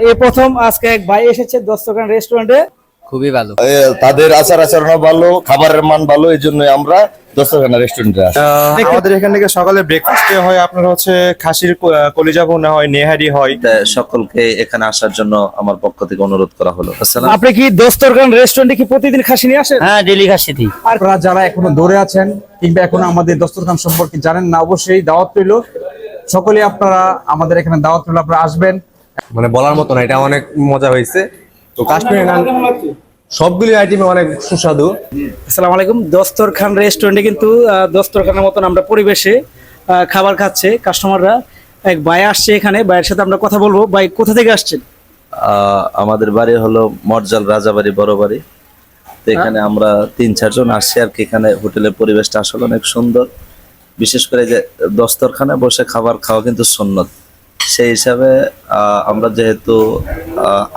এই প্রথম আজকে এক ভাই এসেছে দস্তকান রেস্টুরেন্টে খুবই ভালো। তাদের আচার আচরণ ভালো খাবারের মান ভালো এই জন্য আমরা দস্তখানা রেস্টুরেন্টে আসি। আহ, আমাদের এখান থেকে সকালে ব্রেকফাস্টে হয় আপনার হচ্ছে খাসির ক- কলিজা ভুনা হয় নেহারি হয়। সকলকে এখানে আসার জন্য আমার পক্ষ থেকে অনুরোধ করা হলো। আপনি কি দস্তরখান রেস্টুরেন্টে কি প্রতিদিন খাসি নিয়ে আসেন? হ্যাঁ ডেলি আপনারা যারা এখনও দৌড়ে আছেন কিংবা এখনও আমাদের দস্তরখান সম্পর্কে জানেন না অবশ্যই দাওয়াত রইল। সকলে আপনারা আমাদের এখানে দাওয়াত রইল আপনারা আসবেন। মানে বলার মতো না এটা অনেক মজা হয়েছে। তো কাশ্মীরি নান সবগুলি আইটেমে অনেক সুস্বাদু। আসসালামু আলাইকুম দস্তরখান রেস্টুরেন্টে কিন্তু আহ, দস্তরখানের মতন আমরা পরিবেশে আহ, খাবার খাচ্ছে কাস্টমাররা এক ভাই আসছে এখানে ভাইয়ের সাথে আমরা কথা বলব। ভাই কোথা থেকে আসছেন? আহ, আমাদের বাড়ি হলো মরজাল রাজাবাড়ি বড় বাড়ি তো এখানে আমরা তিন চারজন আসছি আর কি। এখানে হোটেলের পরিবেশটা আসলে অনেক সুন্দর। বিশেষ করে যে দস্তরখানে বসে খাবার খাওয়া কিন্তু সুন্নত। সেই হিসাবে আমরা যেহেতু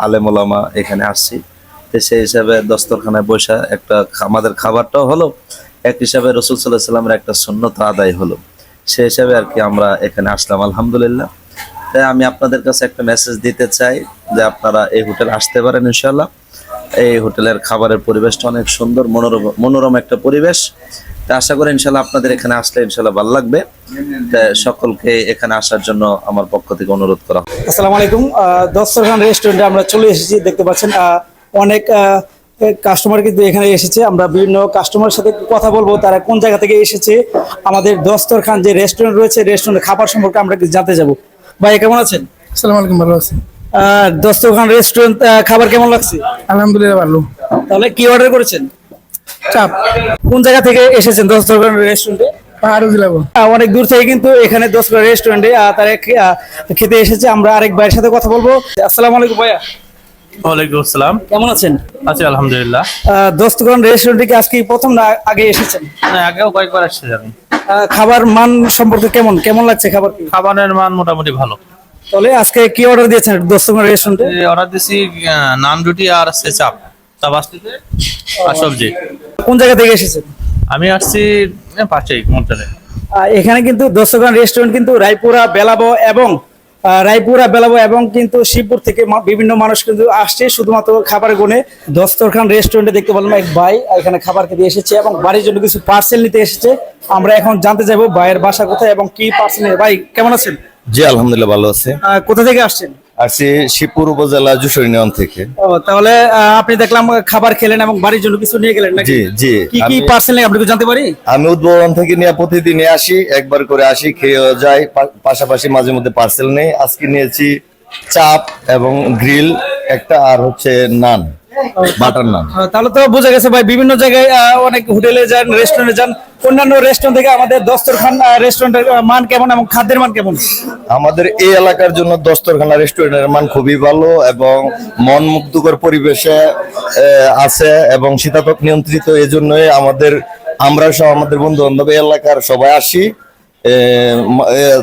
আলেমোলামা এখানে আসছি, তো সেই হিসাবে দস্তরখানায় বসে একটা আমাদের খাবারটাও হলো, এক হিসাবে রসুল সাল্লাহ সাল্লামের একটা সুন্নত আদায় হলো। সেই হিসাবে আর কি আমরা এখানে আসলাম, আলহামদুলিল্লাহ। তাই আমি আপনাদের কাছে একটা মেসেজ দিতে চাই, যে আপনারা এই হোটেল আসতে পারেন ইনশাল্লাহ এই হোটেলের খাবারের পরিবেশটা অনেক সুন্দর, মনোরম মনোরম একটা পরিবেশ। তা আশা করি ইনশাল্লাহ আপনাদের এখানে আসলে ইনশাল্লাহ ভালো লাগবে। তা সকলকে এখানে আসার জন্য আমার পক্ষ থেকে অনুরোধ করা আসসালামু আলাইকুম। আহ, দস্তরখান রেস্টুরেন্টে আমরা চলে এসেছি দেখতে পাচ্ছেন আহ, অনেক কাস্টমার কিন্তু এখানে এসেছে। আমরা বিভিন্ন কাস্টমারের সাথে কথা বলব তারা কোন জায়গা থেকে এসেছে আমাদের দস্তরখান যে রেস্টুরেন্ট রয়েছে রেস্টুরেন্টের খাবার সম্পর্কে আমরা একটু জানতে যাব। ভাই কেমন আছেন? আসসালামু আলাইকুম ভালো আছি। আহ, দস্তরখান রেস্টুরেন্ট খাবার কেমন লাগছে? আলহামদুলিল্লাহ ভালো। তাহলে কি অর্ডার করেছেন? চাপ। কোন জায়গা থেকে এসেছেন দস্তরখান রেস্টুরেন্টে অনেক দূর থেকে কিন্তু এখানে দস্তরখান রেস্টুরেন্টে তারা খেতে এসেছে। আমরা আরেক ভাইয়ের সাথে কথা বলব। আসসালামু আলাইকুম ভাইয়া। ওয়ালাইকুম আসসালাম। কেমন আছেন? আছি আলহামদুলিল্লাহ। আহ, দস্তরখান রেস্টুরেন্টে কি আজকে প্রথম না আগে এসেছেন? না, আগেও কয়েকবার আসছি আমি আহ, খাবার মান সম্পর্কে কেমন? কেমন লাগছে খাবার? খাবারের মান মোটামুটি ভালো। তাহলে আজকে কি অর্ডার দিয়েছেন রেস্টুরেন্টে অর্ডার নান রুটি আর আছে চাপ। আসতেছে। আর সবজি। কোন জায়গা থেকে এসেছেন? আমি আসছি এ, পাশেই মন্টালে এখানে কিন্তু দস্তরখান রেস্টুরেন্ট কিন্তু রায়পুরা বেলাবো এবং রায়পুরা বেলাবো এবং কিন্তু শিবপুর থেকে বিভিন্ন মানুষ কিন্তু আসছে শুধুমাত্র খাবার গুনে দস্তরখান রেস্টুরেন্টে দেখতে পেলাম এক ভাই এখানে খাবার খেতে এসেছে এবং বাড়ির জন্য কিছু পার্সেল নিতে এসেছে। আমরা এখন জানতে যাব ভাইয়ের বাসা কোথায় এবং কি পার্সেল ভাই কেমন আছেন? জি আলহামদুলিল্লাহ ভালো আছে। কোথা থেকে আসছেন? আসছি শিবপুর উপজেলা যশোর ইউনিয়ন থেকে। তাহলে আপনি দেখলাম খাবার খেলেন এবং বাড়ির জন্য কিছু নিয়ে গেলেন জি জি। কি কি আমি- পার্সেল আপনি জানতে পারি। আমি উদ্বোধন থেকে নিয়ে প্রতিদিনই আসি একবার করে আসি খেয়ে যাই। পাশাপাশি মাঝে মধ্যে পার্সেল নেই। আজকে নিয়েছি চাপ এবং গ্রিল একটা আর হচ্ছে নান বাটার নান। তাহলে তো বোঝা গেছে ভাই বিভিন্ন জায়গায় অনেক হোটেলে যান রেস্টুরেন্টে যান অন্যান্য রেস্টুরেন্ট থেকে আমাদের দস্তরখান রেস্টুরেন্টের মান কেমন এবং খাদ্যের মান কেমন? আমাদের এই এলাকার জন্য দস্তরখানা রেস্টুরেন্টের মান খুবই ভালো এবং মন মুগ্ধকর পরিবেশে আছে এবং শীতাতপ নিয়ন্ত্রিত। এই জন্যই আমাদের আমরা সহ আমাদের বন্ধু বান্ধব এলাকার সবাই আসি।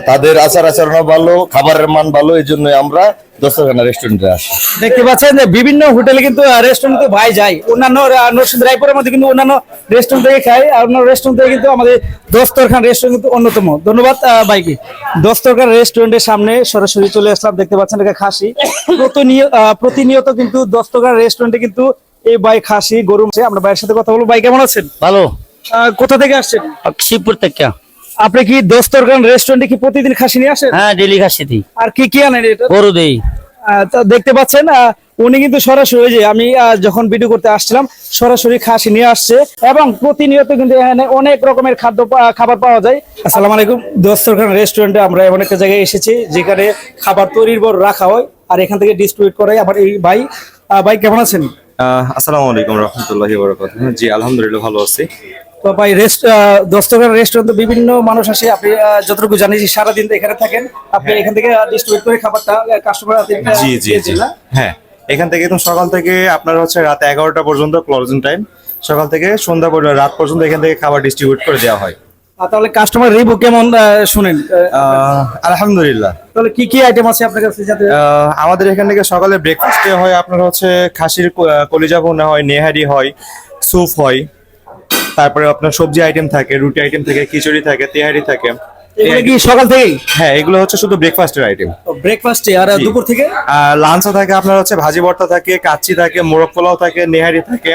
তাদের আচার আচরণ ভালো খাবারের মান ভালো এই জন্য আমরা দস্তরখানা রেস্টুরেন্টে আসি। দেখতে পাচ্ছেন যে বিভিন্ন হোটেলে কিন্তু রেস্টুরেন্ট ভাই যায়। অন্যান্য আহ, নরসিংদী রায়পুরের মধ্যে কিন্তু অন্যান্য রেস্টুরেন্ট থেকে খাই আর অন্য রেস্টুরেন্ট থেকে কিন্তু আমাদের দস্তরখান রেস্টুরেন্ট কিন্তু অন্যতম। ধন্যবাদ ভাইকে। দস্তরখান রেস্টুরেন্টের সামনে সরাসরি চলে আসলাম দেখতে পাচ্ছেন এটা খাসি। প্রতিনিয়ত প্রতিনিয়ত কিন্তু দস্তরখান রেস্টুরেন্টে কিন্তু এই ভাই খাসি গরু। আমরা ভাইয়ের সাথে কথা বলব। ভাই কেমন আছেন? ভালো। আহ, কোথা থেকে আসছেন? শিবপুর থেকে। আপনি কি দোস্তরগান রেস্টুরেন্টে কি প্রতিদিন খাসি নিয়ে আসেন? হ্যাঁ ডেলি খাসিতেই আর কি কি আনেন এটা? গরু দেই। তা দেখতে পাচ্ছেন উনি কিন্তু সরাসরি ওই যে আমি যখন ভিডিও করতে আসছিলাম সরাসরি খাসি নিয়ে আসছে এবং প্রতিনিয়ত কিন্তু এখানে অনেক রকমের খাদ্য খাবার পাওয়া যায়। আসসালামু আলাইকুম দস্তরখান রেস্টুরেন্টে আমরা এমন একটা জায়গায় এসেছি যেখানে খাবার তৈরির পর রাখা হয় আর এখান থেকে ডিস্ট্রিবিউট করাই আবার এই ভাই। ভাই কেমন আছেন? আহ, আসসালামু আলাইকুম রহমতুল্লাহ বরকাত জি আলহামদুলিল্লাহ ভালো আছি। তো ভাই রেস্ট দস্তরখান রেস্টুরেন্ট তো বিভিন্ন মানুষ আসে। আপনি যতটুকু জানি যে সারাদিন এখানে থাকেন। আপনি এখান থেকে ডিস্ট্রিবিউট করে খাবারটা কাস্টমার জি জি জি। হ্যাঁ এখান থেকে একদম সকাল থেকে আপনার হচ্ছে রাত এগারোটা পর্যন্ত ক্লোজিং টাইম সকাল থেকে সন্ধ্যা পর্যন্ত রাত পর্যন্ত এখান থেকে খাবার ডিস্ট্রিবিউট করে দেওয়া হয়। তাহলে কাস্টমার রিভিউ কেমন শুনেন? আলহামদুলিল্লাহ। তাহলে কি কি আইটেম আছে আপনার কাছে যাতে আমাদের এখান থেকে সকালে ব্রেকফাস্টে হয় আপনার হচ্ছে খাসির কলিজা ভুনা হয় নেহারি হয় স্যুপ হয়। তারপরে আপনার সবজি আইটেম থাকে রুটি আইটেম থাকে খিচুড়ি থাকে তেহারি থাকে। এগুলো কি সকাল থেকেই? হ্যাঁ এগুলো হচ্ছে শুধু ব্রেকফাস্টের আইটেম ব্রেকফাস্টে আর দুপুর থেকে? লাঞ্চে থাকে আপনার হচ্ছে ভাজি ভর্তা থাকে কাচ্চি থাকে মোরগ পোলাও থাকে নেহারি থাকে।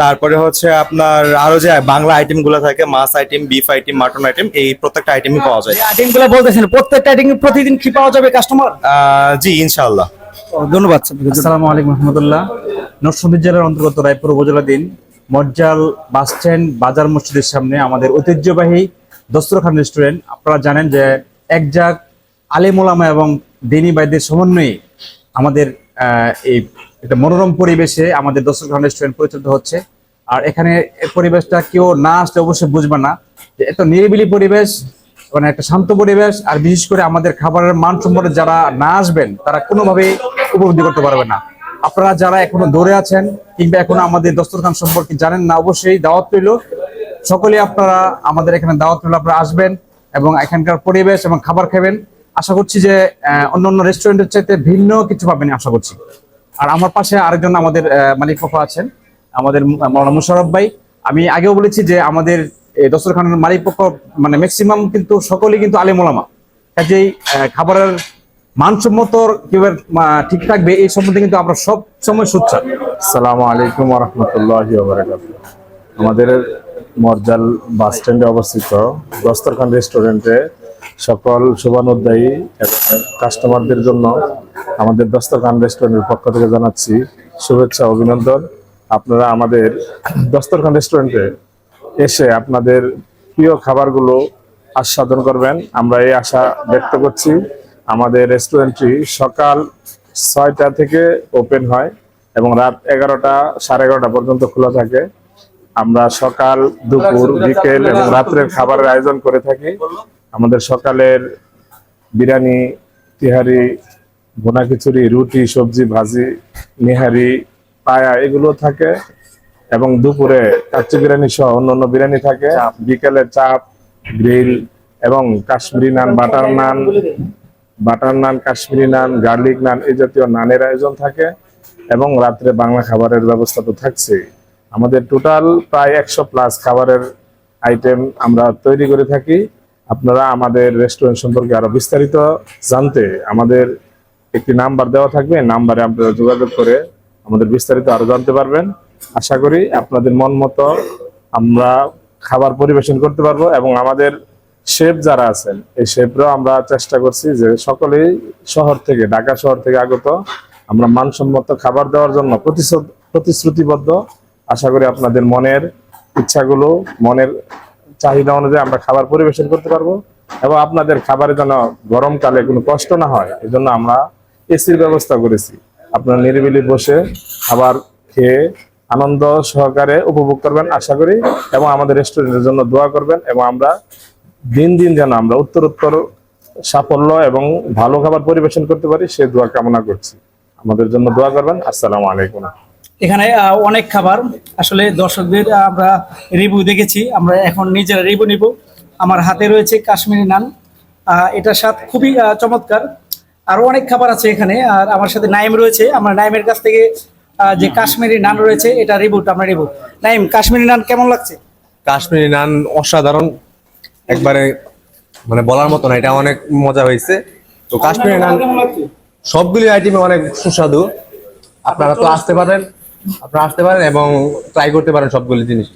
তারপরে হচ্ছে আপনার আরও যে বাংলা আইটেমগুলো থাকে মাছ item beef item mutton item এই প্রত্যেকটা আইটেমই পাওয়া যায়। আইটেমগুলো বলতেছেন প্রত্যেকটা আইটেম প্রতিদিন কি পাওয়া যাবে কাস্টমার আহ, জি ইনশাআল্লাহ। ধন্যবাদ আসসালামু আলাইকুম রহমতুল্লাহ। নরসিংদী জেলার অন্তর্গত রায়পুর উপজেলাধীন মজ্জাল বাস স্ট্যান্ড, বাজার মসজিদের সামনে আমাদের ঐতিহ্যবাহী দস্তরখান রেস্টুরেন্ট। আপনারা জানেন যে একজাক আলেমোলামা এবং দিনী বাইদের সমন্বয়ে আমাদের এই একটা মনোরম পরিবেশে আমাদের দস্তরখান রেস্টুরেন্ট পরিচালিত হচ্ছে। আর এখানে পরিবেশটা কেউ না আসলে অবশ্যই বুঝবে না যে এত নিরিবিলি পরিবেশ মানে একটা শান্ত পরিবেশ, আর বিশেষ করে আমাদের খাবারের মান সম্পর্কে যারা না আসবেন, তারা কোনোভাবেই উপলব্ধি করতে পারবে না। আপনারা যারা এখনও দৌড়ে আছেন কিংবা এখনও আমাদের দস্তরখান সম্পর্কে জানেন না, অবশ্যই দাওয়াত রইল। সকলে আপনারা আমাদের এখানে দাওয়াত রইল, আপনারা আসবেন এবং এখানকার পরিবেশ এবং খাবার খাবেন। আশা করছি যে অন্য অন্য রেস্টুরেন্টের চাইতে ভিন্ন কিছু পাবেন আশা করছি। আর আমার পাশে আরেকজন আমাদের মালিক পক্ষ আছেন, আমাদের মৌলানা মুশারফ ভাই। আমি আগেও বলেছি যে আমাদের দস্তরখানের মালিক পক্ষ মানে ম্যাক্সিমাম কিন্তু সকলেই কিন্তু আলেমোলামা কাজেই খাবারের মানসম্মত ঠিক থাকবে, এই সম্বন্ধে কিন্তু আমরা সব সময় সুচ্ছা আসসালামু আলাইকুম রহমতুল্লাহ আমাদের মরজাল বাস স্ট্যান্ডে অবস্থিত দস্তরখান রেস্টুরেন্টে সকল শুভানুদ্দায়ী এবং কাস্টমারদের জন্য আমাদের দস্তরখান রেস্টুরেন্টের পক্ষ থেকে জানাচ্ছি শুভেচ্ছা, অভিনন্দন। আপনারা আমাদের দস্তরখান রেস্টুরেন্টে এসে আপনাদের প্রিয় খাবারগুলো আস্বাদন করবেন। আমরা এই আশা ব্যক্ত করছি। আমাদের রেস্টুরেন্টটি সকাল ছয়টা থেকে ওপেন হয় এবং রাত এগারোটা সাড়ে এগারোটা পর্যন্ত খোলা থাকে। আমরা সকাল দুপুর বিকেল এবং রাত্রের খাবারের আয়োজন করে থাকি। আমাদের সকালের বিরিয়ানি তিহারি ভুনা খিচুড়ি রুটি সবজি ভাজি নিহারি পায়া এগুলো থাকে এবং দুপুরে কাচ্চি বিরিয়ানি সহ অন্য অন্য বিরিয়ানি থাকে। বিকেলে চাপ গ্রিল এবং Kashmiri naan butter naan butter naan, Kashmiri naan, garlic naan, এই জাতীয় নানের আয়োজন থাকে এবং রাত্রে বাংলা খাবারের ব্যবস্থা তো থাকছেই। আমাদের টোটাল প্রায় একশো প্লাস খাবারের আইটেম আমরা তৈরি করে থাকি। আপনারা আমাদের রেস্টুরেন্ট সম্পর্কে আরও বিস্তারিত জানতে আমাদের একটি নাম্বার দেওয়া থাকবে। নাম্বারে আপনারা যোগাযোগ করে আমাদের বিস্তারিত আরও জানতে পারবেন। আশা করি আপনাদের মন মতো আমরা খাবার পরিবেশন করতে পারব এবং আমাদের শেফ যারা আছেন, এই শেফরাও আমরা চেষ্টা করছি যে সকলেই শহর থেকে, ঢাকা শহর থেকে আগত, আমরা মানসম্মত খাবার দেওয়ার জন্য প্রতিশ্রুত- প্রতিশ্রুতিবদ্ধ। আশা করি আপনাদের মনের ইচ্ছাগুলো, মনের চাহিদা অনুযায়ী আমরা খাবার পরিবেশন করতে পারব এবং আপনাদের খাবারে যেন গরমকালে কোনো কষ্ট না হয় এই জন্য আমরা এসির ব্যবস্থা করেছি। আপনারা নিরিবিলি বসে খাবার খেয়ে আনন্দ সহকারে উপভোগ করবেন, আশা করি, এবং আমাদের রেস্টুরেন্টের জন্য দোয়া করবেন, এবং আমরা দিন দিন যেন আমরা উত্তর উত্তর সাফল্য এবং ভালো খাবার পরিবেশন করতে পারি সে দোয়া কামনা করছি। আমাদের জন্য দোয়া করবেন। আসসালামু আলাইকুম। এখানে অনেক খাবার। আসলে দর্শকদের আমরা রিভিউ দেখেছি। আমরা এখন নিজেরা রিভিউ নিব। আমার হাতে রয়েছে কাশ্মীরি নান। এটার স্বাদ খুবই চমৎকার। আরও অনেক খাবার আছে এখানে। আর আমার সাথে নাইম রয়েছে। আমার নাইমের কাছ থেকে যে কাশ্মীরি নান রয়েছে এটা রিভিউটা আমরা রিভিউ নাইম কাশ্মীরি নান কেমন লাগছে? কাশ্মীরি নান অসাধারণ। একবারে মানে বলার মতো না, এটা অনেক মজা হয়েছে। তো কাশ্মীরের নান সবগুলি আইটেমে অনেক সুস্বাদু। আপনারা তো আসতে পারেন, আপনারা আসতে পারেন এবং ট্রাই করতে পারেন সবগুলি জিনিস।